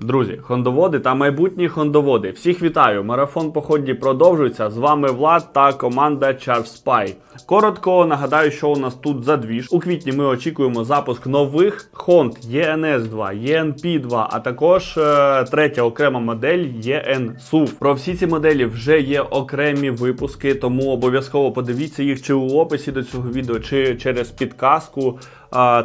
Друзі, хондоводи та майбутні хондоводи. Всіх вітаю! Марафон по Хонді продовжується. З вами Влад та команда Charge Spy. Коротко нагадаю, що у нас тут за двіж. У квітні ми очікуємо запуск нових Хонд ENS 2, ENP 2, а також е, третя окрема модель EN SUV. Про всі ці моделі вже є окремі випуски, тому обов'язково подивіться їх чи у описі до цього відео, чи через підказку.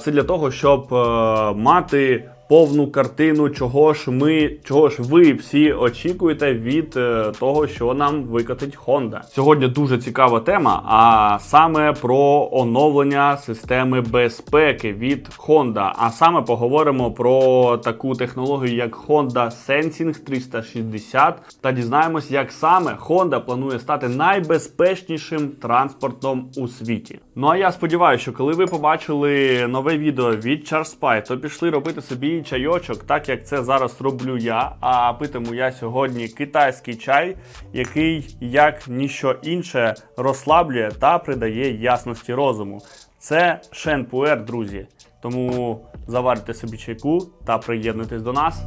Це для того, щоб е, мати повну картину, чого ж ми, чого ж ви всі очікуєте від е, того, що нам викотить Honda. Сьогодні дуже цікава тема, а саме про оновлення системи безпеки від Honda. А саме поговоримо про таку технологію, як Honda Sensing 360, та дізнаємось, як саме Honda планує стати найбезпечнішим транспортом у світі. Ну а я сподіваюся, що коли ви побачили нове відео від Чарспай, то пішли робити собі чайочок, так як це зараз роблю я. А питиму я сьогодні китайський чай, який як ніщо інше розслаблює та придає ясності розуму. Це Шенпуер, друзі. Тому заварте собі чайку та приєднуйтесь до нас.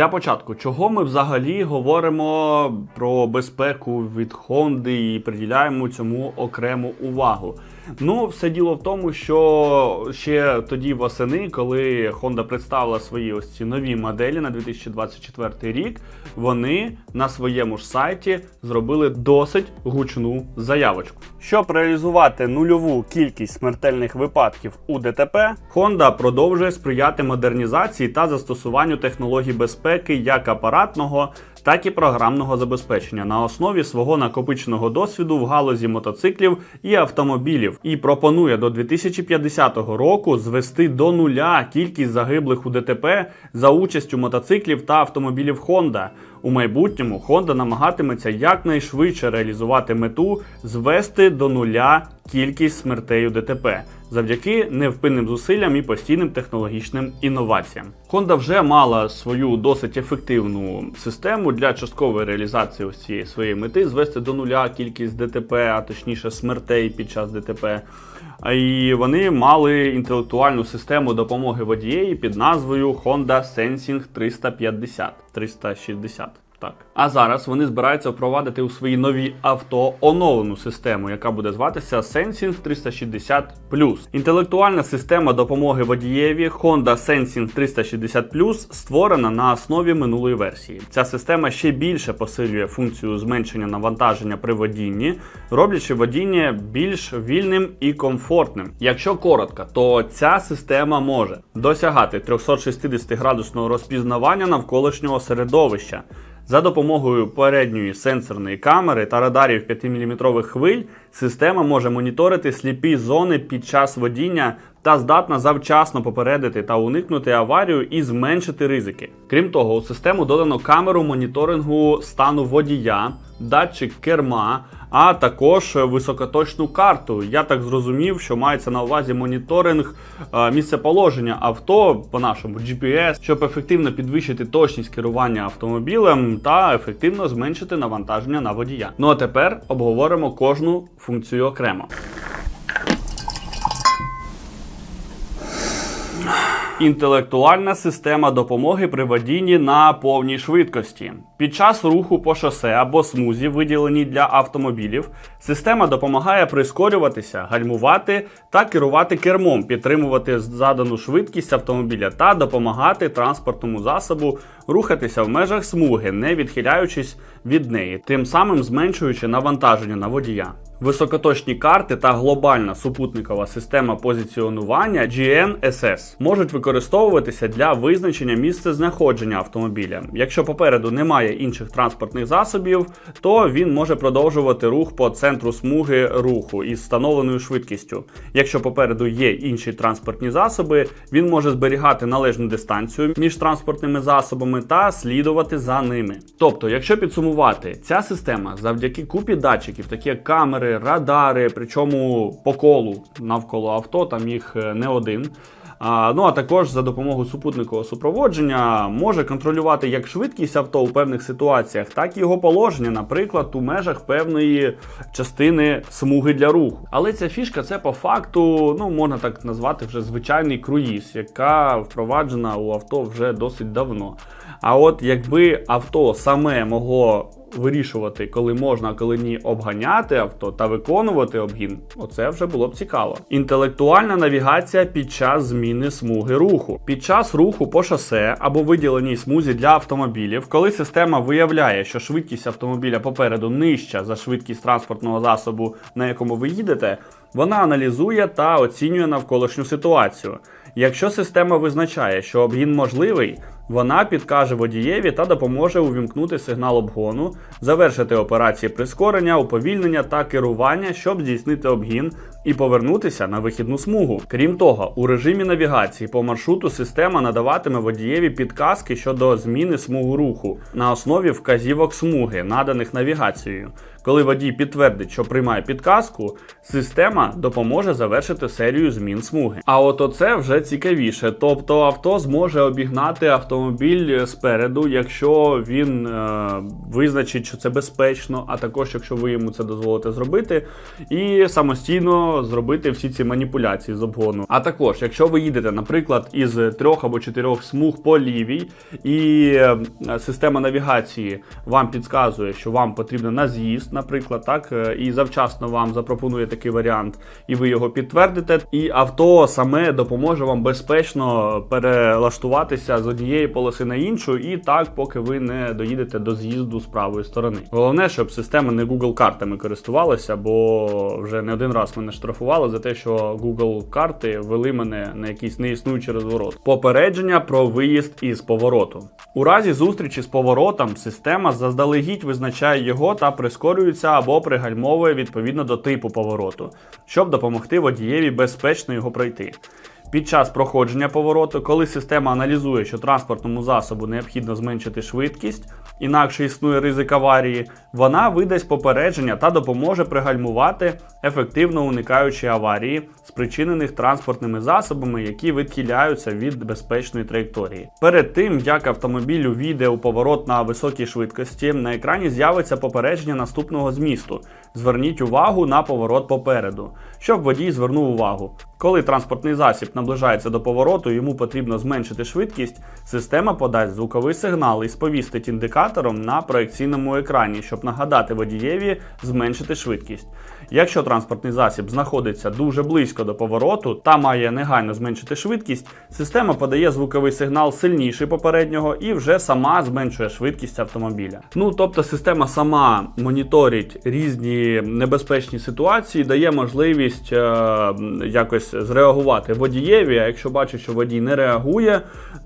Для початку, чого ми взагалі говоримо про безпеку від Хонди і приділяємо цьому окрему увагу? Ну, все діло в тому, що ще тоді восени, коли Honda представила свої ось ці нові моделі на 2024 рік, вони на своєму ж сайті зробили досить гучну заявочку. Щоб реалізувати нульову кількість смертельних випадків у ДТП, Honda продовжує сприяти модернізації та застосуванню технологій безпеки як апаратного, так і програмного забезпечення на основі свого накопиченого досвіду в галузі мотоциклів і автомобілів, і пропонує до 2050 року звести до нуля кількість загиблих у ДТП за участю мотоциклів та автомобілів Honda. У майбутньому Honda намагатиметься якнайшвидше реалізувати мету звести до нуля кількість смертей у ДТП завдяки невпинним зусиллям і постійним технологічним інноваціям. Honda вже мала свою досить ефективну систему для часткової реалізації ось цієї своєї мети звести до нуля кількість ДТП, а точніше смертей під час ДТП. І вони мали інтелектуальну систему допомоги водієві під назвою Honda Sensing 350 360. Так. А зараз вони збираються впровадити у свої нові авто оновлену систему, яка буде зватися Sensing 360 Інтелектуальна система допомоги водієві Honda Sensing 360 створена на основі минулої версії. Ця система ще більше посилює функцію зменшення навантаження при водінні, роблячи водіння більш вільним і комфортним. Якщо коротко, то ця система може досягати 360 градусного розпізнавання навколишнього середовища. За допомогою передньої сенсорної камери та радарів 5-мм хвиль система може моніторити сліпі зони під час водіння та здатна завчасно попередити та уникнути аварію і зменшити ризики. Крім того, у систему додано камеру моніторингу стану водія, датчик керма. А також високоточну карту. Я так зрозумів, що мається на увазі моніторинг е, місцеположення авто по нашому GPS, щоб ефективно підвищити точність керування автомобілем та ефективно зменшити навантаження на водія. Ну а тепер обговоримо кожну функцію окремо. Інтелектуальна система допомоги при водінні на повній швидкості. Під час руху по шосе або смузі, виділеній для автомобілів, система допомагає прискорюватися, гальмувати та керувати кермом, підтримувати задану швидкість автомобіля та допомагати транспортному засобу рухатися в межах смуги, не відхиляючись від неї, тим самим зменшуючи навантаження на водія. Високоточні карти та глобальна супутникова система позиціонування GNSS можуть використовуватися для визначення місця знаходження автомобіля. Якщо попереду немає інших транспортних засобів, то він може продовжувати рух по центру смуги руху із встановленою швидкістю. Якщо попереду є інші транспортні засоби, він може зберігати належну дистанцію між транспортними засобами та слідувати за ними. Тобто, якщо підсумувати, ця система завдяки купі датчиків, такі як камери, радари, причому по колу навколо авто, там їх е, не один. Ну а також за допомогою супутникового супроводження може контролювати як швидкість авто у певних ситуаціях, так і його положення, наприклад, у межах певної частини смуги для руху. Але ця фішка це по факту, ну можна так назвати, вже звичайний круїз, яка впроваджена у авто вже досить давно. А от якби авто саме могло вирішувати, коли можна, а коли ні, обганяти авто та виконувати обгін, оце вже було б цікаво. Інтелектуальна навігація під час зміни смуги руху. Під час руху по шосе або виділеній смузі для автомобілів, коли система виявляє, що швидкість автомобіля попереду нижча за швидкість транспортного засобу, на якому ви їдете, вона аналізує та оцінює навколишню ситуацію. Якщо система визначає, що обгін можливий, вона підкаже водієві та допоможе увімкнути сигнал обгону, завершити операції прискорення, уповільнення та керування, щоб здійснити обгін і повернутися на вихідну смугу. Крім того, у режимі навігації по маршруту система надаватиме водієві підказки щодо зміни смугу руху на основі вказівок смуги, наданих навігацією. Коли водій підтвердить, що приймає підказку, система допоможе завершити серію змін смуги. А от оце вже цікавіше. Тобто авто зможе обігнати автомобіль спереду, якщо він е, визначить, що це безпечно, а також якщо ви йому це дозволите зробити, і самостійно зробити всі ці маніпуляції з обгону. А також, якщо ви їдете, наприклад, із трьох або чотирьох смуг по лівій, і е, система навігації вам підказує, що вам потрібно на з'їзд, наприклад, так, е, і завчасно вам запропонує такий варіант, і ви його підтвердите, і авто саме допоможе вам безпечно перелаштуватися з однієї полоси на іншу, і так, поки ви не доїдете до з'їзду з правої сторони. Головне, щоб система не Google картами користувалася, бо вже не один раз мене штрафували за те, що Google карти вели мене на якийсь неіснуючий розворот. Попередження про виїзд із повороту. У разі зустрічі з поворотом система заздалегідь визначає його та прискорюється або пригальмовує відповідно до типу повороту, щоб допомогти водієві безпечно його пройти. Під час проходження повороту, коли система аналізує, що транспортному засобу необхідно зменшити швидкість, інакше існує ризик аварії, вона видасть попередження та допоможе пригальмувати, ефективно уникаючи аварії, спричинених транспортними засобами, які відхиляються від безпечної траєкторії. Перед тим, як автомобіль увійде у поворот на високій швидкості, на екрані з'явиться попередження наступного змісту. Зверніть увагу на поворот попереду, щоб водій звернув увагу. Коли транспортний засіб наближається до повороту, йому потрібно зменшити швидкість, система подасть звуковий сигнал і сповістить індикатором на проекційному екрані, щоб нагадати водієві зменшити швидкість. Якщо транспортний засіб знаходиться дуже близько до повороту та має негайно зменшити швидкість, система подає звуковий сигнал сильніший попереднього і вже сама зменшує швидкість автомобіля. Ну тобто система сама моніторить різні небезпечні ситуації, дає можливість е, якось зреагувати водієві. А якщо бачить, що водій не реагує,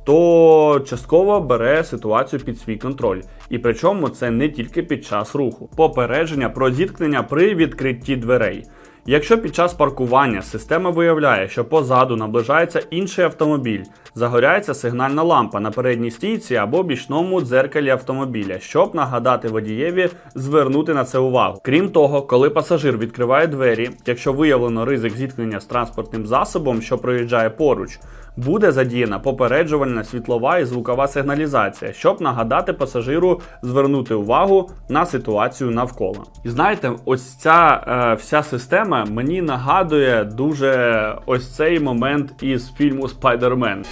то частково бере ситуацію під свій контроль. І причому це не тільки під час руху. Попередження про зіткнення при відкритті дверей. Якщо під час паркування система виявляє, що позаду наближається інший автомобіль, загоряється сигнальна лампа на передній стійці або бічному дзеркалі автомобіля, щоб нагадати водієві звернути на це увагу. Крім того, коли пасажир відкриває двері, якщо виявлено ризик зіткнення з транспортним засобом, що проїжджає поруч, буде задіяна попереджувальна світлова і звукова сигналізація, щоб нагадати пасажиру звернути увагу на ситуацію навколо. І знаєте, ось ця е, вся система мені нагадує дуже ось цей момент із фільму Спайдермен.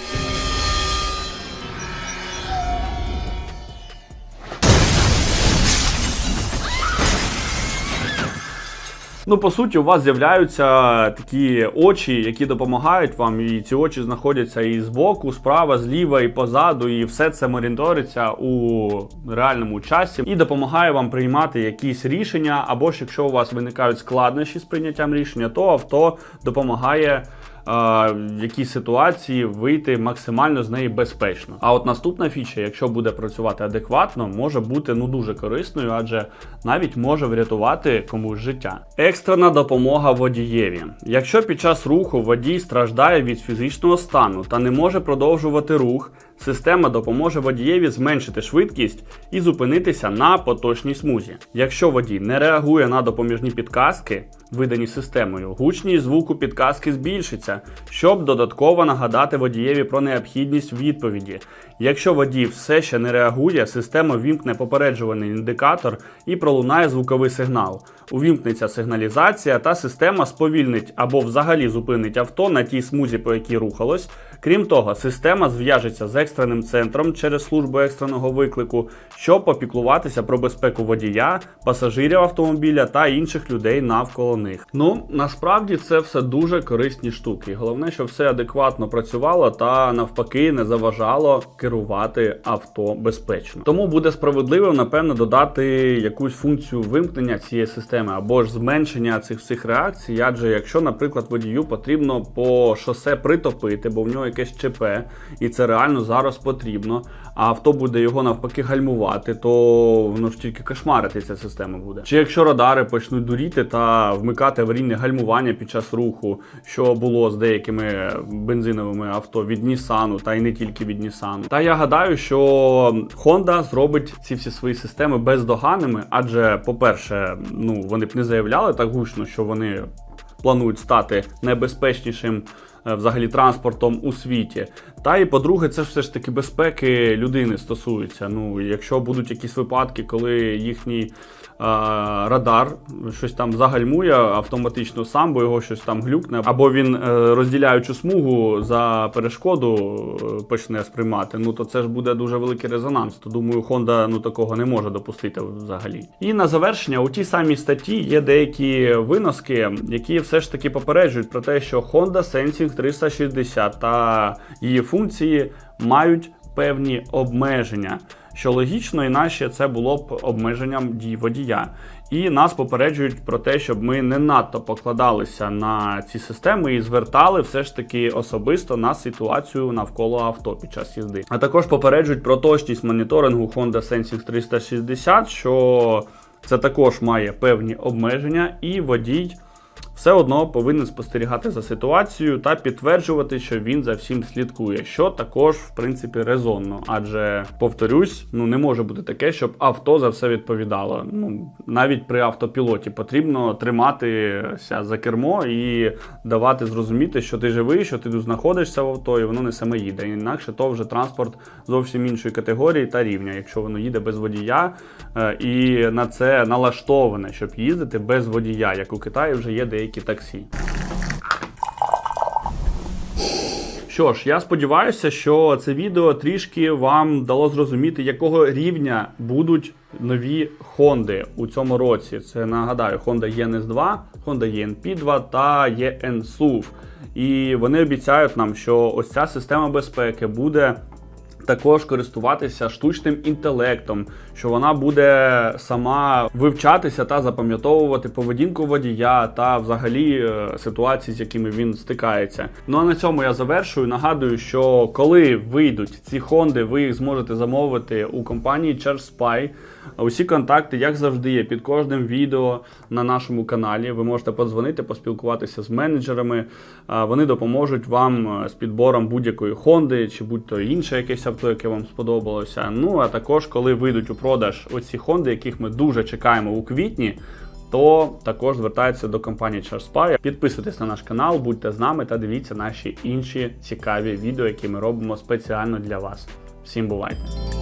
Ну, по суті, у вас з'являються такі очі, які допомагають вам, і ці очі знаходяться і збоку, справа, зліва, і позаду, і все це моніториться у реальному часі і допомагає вам приймати якісь рішення, або ж якщо у вас виникають складнощі з прийняттям рішення, то авто допомагає. В якій ситуації вийти максимально з неї безпечно. А от наступна фіча, якщо буде працювати адекватно, може бути ну дуже корисною, адже навіть може врятувати комусь життя. Екстрена допомога водієві. Якщо під час руху водій страждає від фізичного стану та не може продовжувати рух, Система допоможе водієві зменшити швидкість і зупинитися на поточній смузі. Якщо водій не реагує на допоміжні підказки, видані системою, гучність звуку підказки збільшиться, щоб додатково нагадати водієві про необхідність відповіді. Якщо водій все ще не реагує, система вімкне попереджувальний індикатор і пролунає звуковий сигнал. Увімкнеться сигналізація, та система сповільнить або взагалі зупинить авто на тій смузі, по якій рухалось. Крім того, система зв'яжеться з екстреним центром через службу екстреного виклику, щоб попіклуватися про безпеку водія, пасажирів автомобіля та інших людей навколо них. Ну насправді це все дуже корисні штуки. Головне, щоб все адекватно працювало та навпаки не заважало керувати авто безпечно. Тому буде справедливо, напевно, додати якусь функцію вимкнення цієї системи або ж зменшення цих всіх реакцій. Адже якщо, наприклад, водію потрібно по шосе притопити, бо в нього якесь ЧП, і це реально зараз потрібно, а авто буде його навпаки гальмувати, то воно ж тільки кошмарити ця система буде. Чи якщо радари почнуть дуріти та вмикати аварійне гальмування під час руху, що було з деякими бензиновими авто від Нісану, та й не тільки від Нісану. Та я гадаю, що Honda зробить ці всі свої системи бездоганними, адже, по-перше, ну вони б не заявляли так гучно, що вони планують стати найбезпечнішим е, взагалі транспортом у світі. Та і по-друге, це все ж таки безпеки людини стосується. Ну, якщо будуть якісь випадки, коли їхній е, радар щось там загальмує автоматично сам, бо його щось там глюкне, або він е, розділяючу смугу за перешкоду е, почне сприймати, ну то це ж буде дуже великий резонанс. То думаю, Honda ну такого не може допустити взагалі. І на завершення у тій самій статті є деякі виноски, які все ж таки попереджують про те, що Honda Sensing 360 та її функції мають певні обмеження. Що логічно, іначе це було б обмеженням дій водія. І нас попереджують про те, щоб ми не надто покладалися на ці системи і звертали все ж таки особисто на ситуацію навколо авто під час їзди. А також попереджують про точність моніторингу Honda Sensing 360, що це також має певні обмеження, і водій все одно повинен спостерігати за ситуацією та підтверджувати, що він за всім слідкує, що також, в принципі, резонно. Адже, повторюсь, ну не може бути таке, щоб авто за все відповідало. Ну навіть при автопілоті потрібно триматися за кермо і давати зрозуміти, що ти живий, що ти тут знаходишся в авто, і воно не саме їде. Інакше то вже транспорт зовсім іншої категорії та рівня, якщо воно їде без водія е, і на це налаштоване, щоб їздити без водія, як у Китаї вже є деякі таксі. Що ж, я сподіваюся, що це відео трішки вам дало зрозуміти, якого рівня будуть нові Хонди у цьому році. Це нагадаю, Honda ENS2, Honda ENP2 та EN SUV. І вони обіцяють нам, що ось ця система безпеки буде також користуватися штучним інтелектом, що вона буде сама вивчатися та запам'ятовувати поведінку водія та взагалі е, ситуації, з якими він стикається. Ну а на цьому я завершую. Нагадую, що коли вийдуть ці Хонди, ви їх зможете замовити у компанії ChargeSpy. Усі контакти, як завжди, є під кожним відео на нашому каналі. Ви можете подзвонити, поспілкуватися з менеджерами. Вони допоможуть вам е, з підбором будь-якої Хонди чи будь-то інше якесь авто, яке вам сподобалося. Ну а також, коли вийдуть у продаж оці Хонди, яких ми дуже чекаємо у квітні. То також звертайтеся до компанії ChargeSpy. Підписуйтесь на наш канал, будьте з нами та дивіться наші інші цікаві відео, які ми робимо спеціально для вас. Всім бувайте!